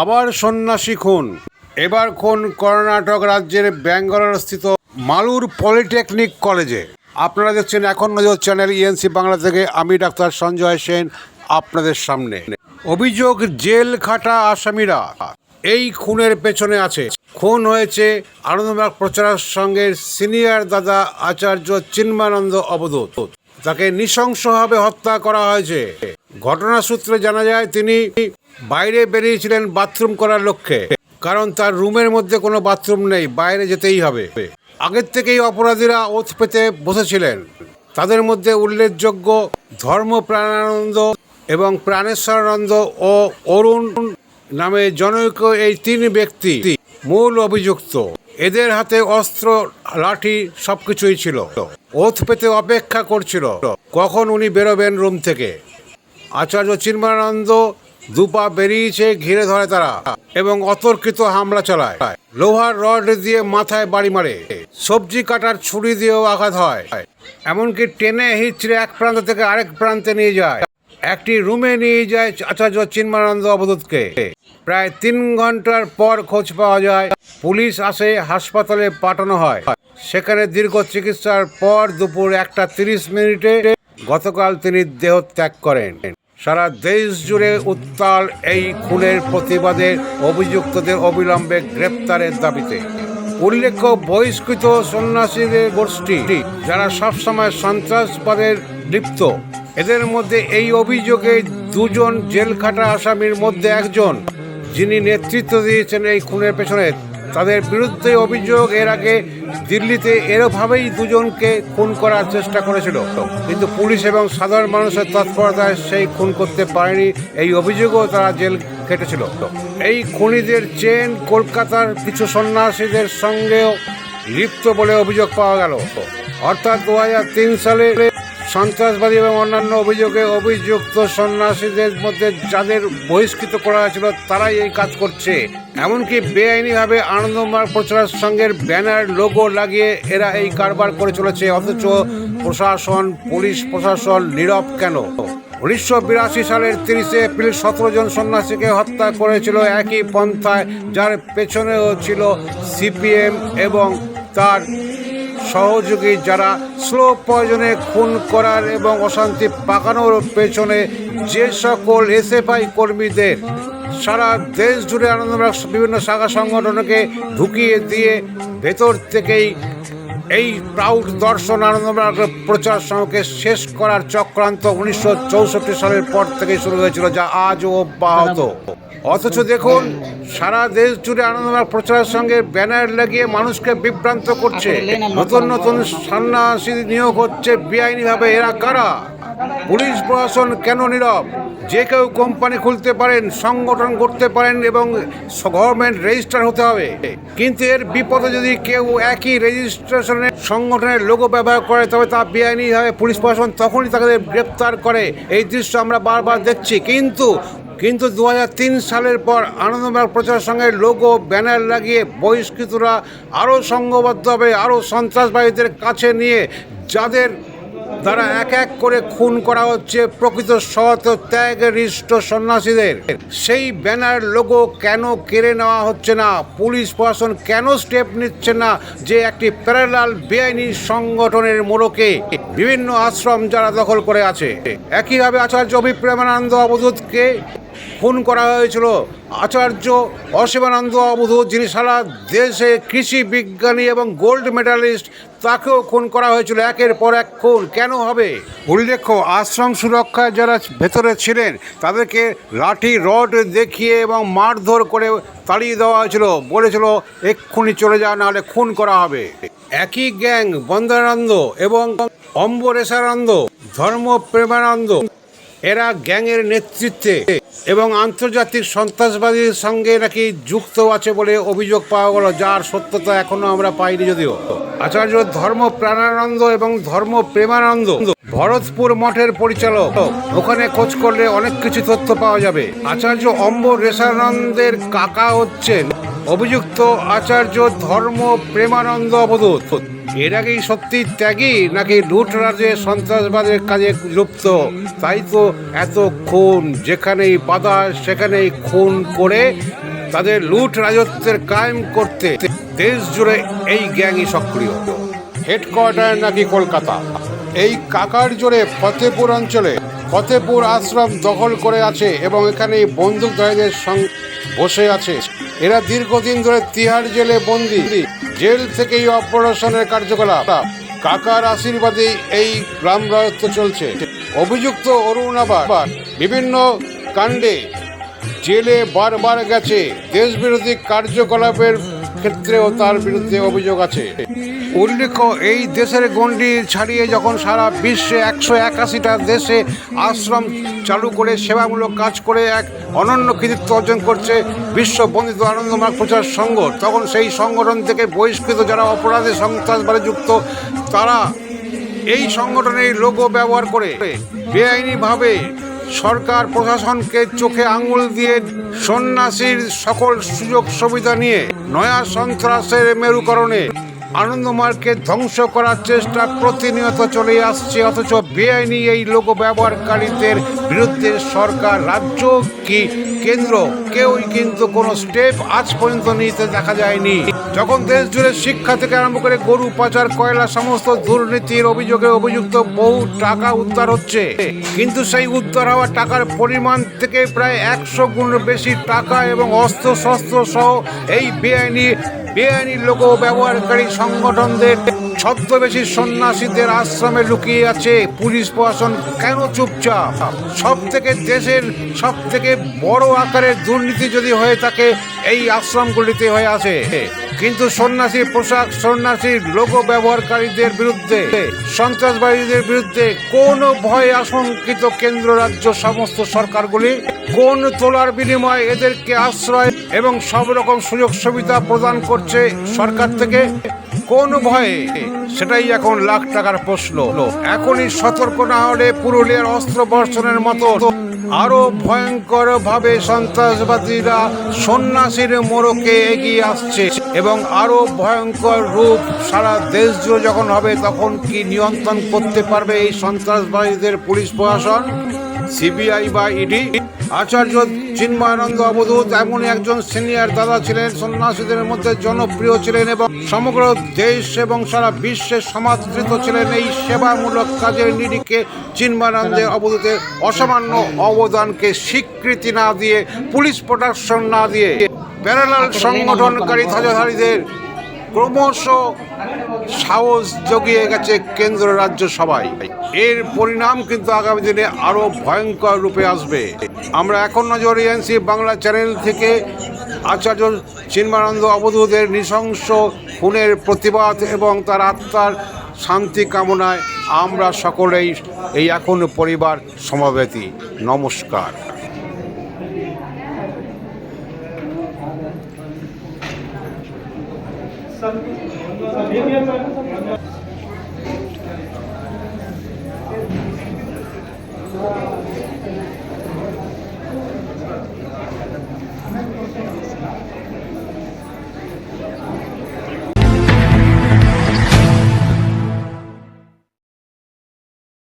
আবার সন্ন্যাসী খুন। এবার খুন কর্ণাটক রাজ্যের ব্যাঙ্গালোর স্থিত মালুর পলিটেকনিক কলেজে। আপনারা দেখছেন এখন নজর চ্যানেল ইএনসি বাংলা থেকে। আমি ডাক্তার সঞ্জয় সেন, আপনাদের সামনে। অভিযোগ, জেল খাটা আসামিরা। এই খুনের পেছনে আছে। খুন হয়েছে আনন্দবাগ প্রচার সঙ্গের সিনিয়র দাদা আচার্য চিন্মানন্দ অবধূত তাকে নৃশংসভাবে হত্যা করা হয়েছে। ঘটনা সূত্রে জানা যায়, তিনি বাইরে বেরিয়েছিলেন বাথরুম করার লক্ষ্যে। কারণ তার রুমের মধ্যে কোনো বাথরুম নেই, বাইরে যেতেই হবে। আগের থেকেই অপরাধীরা ওথ পেতে বসেছিলেন। তাদের মধ্যে উল্লেখযোগ্য ধর্ম প্রাণানন্দ এবং প্রাণেশ্বরানন্দ ও অরুণ নামে জনৈক এই তিন ব্যক্তি মূল অভিযুক্ত। এদের হাতে অস্ত্র, লাঠি সবকিছুই ছিল। ওথ পেতে অপেক্ষা করছিল, কখন উনি বেরোবেন রুম থেকে। আচার্য চিন্মানন্দ দুপা বেরিয়েছে, ঘিরে ধরে তারা এবং অতর্কিত হামলা চালায়। লোহার রড দিয়ে মাথায় বাড়ি মারে। সবজি কাটার ছুরি দিয়েও আঘাত হয়। এমনকি টেনে হিচড়ে এক প্রান্ত থেকে আরেক প্রান্তে নিয়ে যায়। একটি রুমে নিয়ে যায় আচার্য চিন্মানন্দ অবধূতকে। প্রায় তিন ঘণ্টার পর খোঁজ পাওয়া যায়, পুলিশ আসে হাসপাতালে পাঠানো হয়। সেখানে দীর্ঘ চিকিৎসার পর দুপুর একটা তিরিশ মিনিটে গতকাল তিনি দেহ ত্যাগ করেন। সারা দেশ জুড়ে উত্তাল এই খুনের প্রতিবাদে অভিযুক্তদের অবিলম্বে গ্রেপ্তারের দাবিতে। উল্লেখ্য, বহিষ্কৃত সন্ন্যাসীদের গোষ্ঠী যারা সবসময় সন্ত্রাসবাদের লিপ্ত, এদের মধ্যে এই অভিযোগে দুজন জেলখাটা আসামির মধ্যে একজন, যিনি নেতৃত্ব দিয়েছেন এই খুনের পেছনে। তাদের বিরুদ্ধে অভিযোগ এর আগে দিল্লিতে এরভাবেই দুজনকে খুন করার চেষ্টা করেছিল। কিন্তু পুলিশ এবং সাধারণ মানুষের তৎপরতায় সেই খুন করতে পারেনি। এই অভিযোগও তারা জেল কেটেছিল এই খুনিদের চেন কলকাতার কিছু সন্ন্যাসীদের সঙ্গেও লিপ্ত বলে অভিযোগ পাওয়া গেল। অর্থাৎ দু হাজার তিন সালে সন্ত্রাসবাদী এবং অন্যান্য অভিযোগে অভিযুক্ত সন্ন্যাসীদের মধ্যে যাদের বহিষ্কৃত করা হয়েছিল, তারাই এই কাজ করছে। এমনকি বেআইনিভাবে আনন্দমার্গ প্রচার সঙ্গের ব্যানার, লোগো লাগিয়ে এরা এই কারবার করে চলেছে। অথচ প্রশাসন, পুলিশ প্রশাসন নীরব কেন? উনিশশো বিরাশি সালের তিরিশে এপ্রিল সতেরো জন সন্ন্যাসীকে হত্যা করেছিল একই পন্থায়, যার পেছনেও ছিল সিপিএম এবং তার সহযোগী যারা স্লো পয়জনে খুন করার এবং অশান্তি পাকানোর পেছনে যে সকল এসএফআই কর্মীদের সারা দেশ জুড়ে আনন্দবাগ বিভিন্ন শাখা সংগঠনকে ঢুকিয়ে দিয়ে ভেতর থেকেই এই প্রাউড দর্শন আনন্দবাগ প্রচার সঙ্গে শেষ করার চক্রান্ত উনিশশো চৌষট্টি সালের পর থেকে শুরু হয়েছিল, যা আজও অব্যাহত। অথচ দেখুন, সারা দেশ জুড়ে আনন্দমার্গ প্রচারের সঙ্গে ব্যানার লাগিয়ে মানুষকে বিভ্রান্ত করছে। নতুন নতুন সন্ন্যাসী নিয়োগ হচ্ছে বেআইনিভাবে। এরা কারা? পুলিশ প্রশাসন কেন নীরব? যে কেউ কোম্পানি খুলতে পারেন, সংগঠন করতে পারেন এবং গভর্নমেন্ট রেজিস্টার হতে হবে। কিন্তু এর বিপদে যদি কেউ একই রেজিস্ট্রেশনের সংগঠনের লোগো ব্যবহার করে, তবে তা বেআইনিভাবে পুলিশ প্রশাসন তখনই তাকে গ্রেপ্তার করে। এই দৃশ্য আমরা বারবার দেখছি। কিন্তু কিন্তু দু হাজার তিন সালের পর আনন্দমার্গ প্রচার সঙ্গে লোগো, ব্যানার লাগিয়ে বহিষ্কৃতরা আরও সংঘবদ্ধ হবে, আরও সন্ত্রাসবাদীদের কাছে নিয়ে যাদের দ্বারা এক এক করে খুন করা হচ্ছে প্রকৃত সৎ ত্যাগরিষ্ট সন্ন্যাসীদের। সেই ব্যানার, লোগো কেন কেড়ে নেওয়া হচ্ছে না? পুলিশ প্রশাসন কেন স্টেপ নিচ্ছে না যে একটি প্যারালাল বেআইনি সংগঠনের মোড়কে? বিভিন্ন আশ্রম যারা দখল করে আছে। একইভাবে আচার্য অভিপ্রেমানন্দ অবধূতকে খুন করা হয়েছিল। আচার্য অশিবানন্দ অবধূত যিনি সারা দেশে কৃষি বিজ্ঞানী এবং গোল্ড মেডালিস্ট তাকেও খুন করা হয়েছিল। একের পর এক খুন কেন হবে? উল্লেখ্য আশ্রম সুরক্ষায় যারা ভেতরে ছিলেন তাদেরকে লাঠি রড দেখিয়ে এবং মারধর করে তাড়িয়ে দেওয়া হয়েছিল। বলেছিল এক্ষুনি চলে যাওয়া নাহলে খুন করা হবে। একই গ্যাং বন্দানন্দ এবং অম্বরেশানন্দ ধর্ম প্রেমানন্দ এরা গ্যাংয়ের নেতৃত্বে এবং আন্তর্জাতিক সন্ত্রাসবাদীর সঙ্গে নাকি যুক্ত আছে বলে অভিযোগ পাওয়া গেল, যার সত্যতা এখনও আমরা পাইনি যদিও। আচার্য ধর্ম প্রাণানন্দ এবং ধর্ম প্রেমানন্দ ভরতপুর মঠের পরিচালক, ওখানে খোঁজ করলে অনেক কিছু তথ্য পাওয়া যাবে। আচার্য অম্ব রেশানন্দের কাকা হচ্ছেন অভিযুক্ত আচার্য ধর্ম প্রেমানন্দ অবধূত এর কি সত্যি ত্যাগী নাকি লুটরাজে সন্ত্রাসবাদের কাজে লুপ্ত? তাই তো এত খুন, যেখানেই বাধা সেখানেই খুন করে তাদের লুট রাজত্বের কায়েম করতে দেশ জুড়ে এই গ্যাংই সক্রিয়। হেডকোয়ার্টার নাকি কলকাতা? এই কাকার জোরে ফতেপুর অঞ্চলে ফতেপুর আশ্রম দখল করে আছে এবং এখানে বন্দুকধারীদের সঙ্গে বসে আছে। এরা দীর্ঘদিন ধরে তিহার জেলে বন্দি। জেল থেকেই অপারেশনের কার্যকলাপ। কাকার আশীর্বাদে এই গ্রাম রাজত্ব চলছে। অভিযুক্ত অরুণ আবার বিভিন্ন কাণ্ডে জেলে বারবার গেছে। দেশবিরোধী কার্যকলাপের ক্ষেত্রেও তার বিরুদ্ধে অভিযোগ আছে। উল্লেখ্য, এই দেশের গণ্ডি ছাড়িয়ে যখন সারা বিশ্বে একশো একাশিটা দেশে আশ্রম চালু করে সেবামূলক কাজ করে এক অনন্য কৃতিত্ব অর্জন করছে বিশ্ব বন্দিত আনন্দমার্গ প্রচার সংঘ, তখন সেই সংগঠন থেকে বহিষ্কৃত যারা অপরাধে সন্ত্রাসবাদে যুক্ত, তারা এই সংগঠনের লোগো ব্যবহার করে। বেআইনিভাবে সরকার প্রশাসনকে চোখে আঙুল দিয়ে সন্ন্যাসীর সকল সুযোগ সুবিধা নিয়ে নয়া সন্ত্রাসের মেরুকরণে আনন্দমার্গকে ধ্বংস করার চেষ্টা প্রতিনিয়ত চলে আসছে, অথচ বেআইনি এই লোক ব্যবহারকারীদের বিরুদ্ধে সরকার, রাজ্য কি কেন্দ্র? কেউই কিন্তু কোনো স্টেপ আজ পর্যন্ত নিতে দেখা যায়নি। যখন দেশ জুড়ে শিক্ষা থেকে আরম্ভ করে গরু পাচার, কয়লা, সমস্ত দুর্নীতির অভিযোগে অভিযুক্ত বহু টাকা উদ্ধার হচ্ছে। কিন্তু সেই উদ্ধার হওয়া টাকার পরিমাণ থেকে প্রায় একশো গুণ বেশি টাকা এবং অস্ত্র শস্ত্র সহ এই বেআইনি বেআইনি লোক ব্যবহারকারী সংগঠনদের ছদ্মবেশী সন্ন্যাসীদের আশ্রমে লুকিয়ে আছে পুলিশ প্রশাসন। কেন চুপচাপ? সব থেকে দেশের সব থেকে বড় আকারের দুর্নীতি যদি হয়ে থাকে, এই আশ্রমগুলিতে হয়ে আছে। কিন্তু সন্ন্যাসী পোশাক, সন্ন্যাসীর লোক ব্যবহারকারীদের বিরুদ্ধে, সন্ত্রাসবাদীদের বিরুদ্ধে কোন ভয় আশঙ্কিত কেন্দ্র, রাজ্য, সমস্ত সরকারগুলি? কোন তোলার বিনিময়ে এদেরকে আশ্রয় এবং সব রকম সুযোগ সুবিধা প্রদান করছে সরকার থেকে? কোন ভয়ে? সেটাই এখন লাখ টাকার প্রশ্ন। এখনই সতর্ক না হলে পুরুলিয়ার অস্ত্র বর্ষণের মতো আরও ভয়ঙ্কর ভাবে সন্ত্রাসবাদীরা সন্ন্যাসীর মোড়কে এগিয়ে আসছে এবং আরও ভয়ঙ্কর রূপ সারা দেশ জুড়ে যখন হবে, তখন কি নিয়ন্ত্রণ করতে পারবে এই সন্ত্রাসবাদীদের পুলিশ প্রশাসন? সিবিআই বা ইডি? আচার্য চিন্ময়ানন্দ অবধূত এমনই একজন সিনিয়র দাদা ছিলেন, সন্ন্যাসীদের মধ্যে জনপ্রিয় ছিলেন এবং সমগ্র দেশ এবং সারা বিশ্বে সমাদৃত ছিলেন। এই সেবামূলক কাজের নিরিখে চিন্ময়ানন্দের অবধূতের অসামান্য অবদানকে স্বীকৃতি না দিয়ে, পুলিশ প্রোটেকশন না দিয়ে, প্যারালাল সংগঠনকারী ধ্বজাধারীদের ক্রমশ সাহস জগিয়ে গেছে কেন্দ্র রাজ্য সবাই। এর পরিণাম কিন্তু আগামী দিনে আরও ভয়ঙ্কর রূপে আসবে। আমরা এখন নজর এনসি বাংলা চ্যানেল থেকে আচার্য চিন্মানন্দ অবধূতের নৃশংস খুনের প্রতিবাদ এবং তার আত্মার শান্তি কামনায় আমরা সকলেই এই এখন পরিবার সমাবেতী। নমস্কার। ఏం చెప్పారు